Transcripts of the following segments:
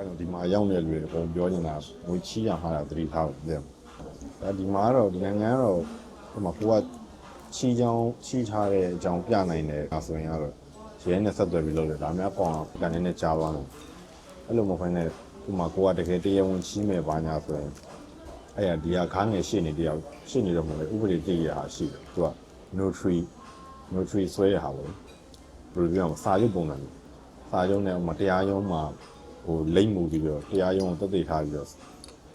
အဲတော့ဒီမှာရောက်နေတဲ့လူတွေအကုန်ပြောနေတာငွေချီးရမှာတာသတိထားဖို့ပြတယ်အဲဒီမှာကတော့ဒီနိုင်ငံကတော့ဟိုမှာကိုကချီးချောင်းချီးထားတဲ့အကြောင်းပြနိုင်တယ်အဲဆိုရင်ကတော့ရဲနဲ့ဆက်သွယ်ပြီးလုပ်တယ်ဒါမှမဟုတ်ကောင်ကန်နေနဲ့ကြားသွားတယ်အဲ့လိုမဟုတ်ဘဲနဲ့ဒီမှာကိုကတကယ်တရားဝင်ချီးမယ်ဘာညာဆိုရင်အဲ့ရဒီကခါငယ်ရှေ့နေတယောက်ရှေ့နေတော့မဟုတ်လေဥပဒေတည်ရတာရှိတယ်သူက notary notary ဆွဲရဟာပေါ့ဘယ်လိုပြောမလဲစာရုပ်ပုံစံမျိုးစာရုံးနဲ့ဟိုမှာတရားရုံးမှာ ဟိုလိမ့်မှုပြီးတော့တရားရုံးကိုတက်သိထားပြီးတော့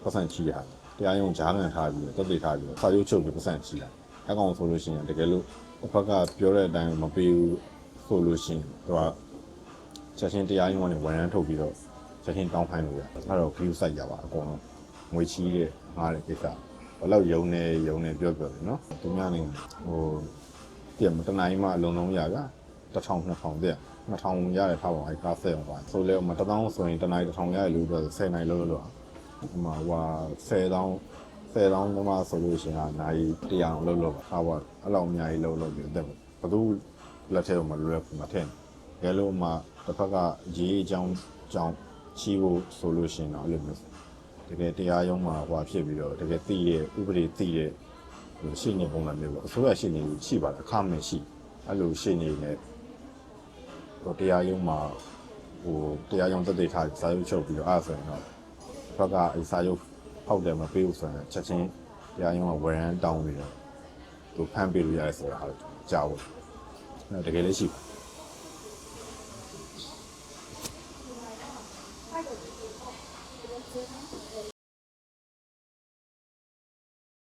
ပတ်စံချီရတာတရားရုံးဂျားကန်ထားပြီးတော့တက်သိထားပြီးတော့စာရုပ်ချုပ်ပြီးပတ်စံချီတာအကောင်ဆိုလို့ရှိရင်တကယ်လို့တစ်ဖက်ကပြောတဲ့အတိုင်းမပေးဘူးဆိုလို့ရှိရင်သူကချက်ချင်းတရားရုံးကနေဝန်ရမ်းထုတ်ပြီးတော့ချက်ချင်းတောင်းခိုင်းလို့ရအဲ့တော့ view site ရပါအကုန်လုံးငွေချီးတဲ့ငားတဲ့ကိစ္စဘယ်လောက်ယုံနေယုံနေပြောပြောတယ်နော်သူများနေဟိုပြမတနိုင်မှအလုံးလုံးရက 1000 2000ပြ2000ရတယ်ထားပါအဲ့ကားဆက်အောင်ပါဆိုလဲမ1000ဆိုရင်တနိုင်1000ရတယ်လို့ပြော10နိုင်လို့လို့ဟိုမှာဟို1000 1000တောင်းမှဆိုလို့ရှိရင်ဟာနိုင်တရားအောင်လုပ်လို့ပါဟာပါအဲ့လောက်အများကြီးလုပ်လို့ပြီးတဲ့ဘသူလက်ထဲမှာလွယ်ကူမှာထင်တယ်လို့မှတစ်ဖက်ကရေးအကြောင်းကြောင်းချီးဖို့ဆိုလို့ရှိရင်တော့အဲ့လိုမျိုးတကယ်တရားရုံးမှာဟွာဖြစ်ပြီးတော့တကယ်သိရဲ့ဥပဒေသိရဲ့ဟိုရှင်းနေပုံစံမျိုးပေါ့အစိုးရရှင်းနေရှိပါတယ်အခမဲ့ရှိအဲ့လိုရှင်းနေနေဟို တရားရုံးမှာဟိုတရားရုံးတက်တဲ့ထားစာရုပ်ချုပ်ပြီးတော့အဲ့ဆိုရင်တော့ဘက်ကအဲ့စာရုပ်ဖောက်တယ်မပေးဘူးဆိုရင်ချက်ချင်းတရားရုံးကဝရန်တောင်းပြီးတော့သူဖမ်းပေးလို့ရတယ်ဆိုတာဟာကြာဘူးအဲ့တကယ်လည်းရှိ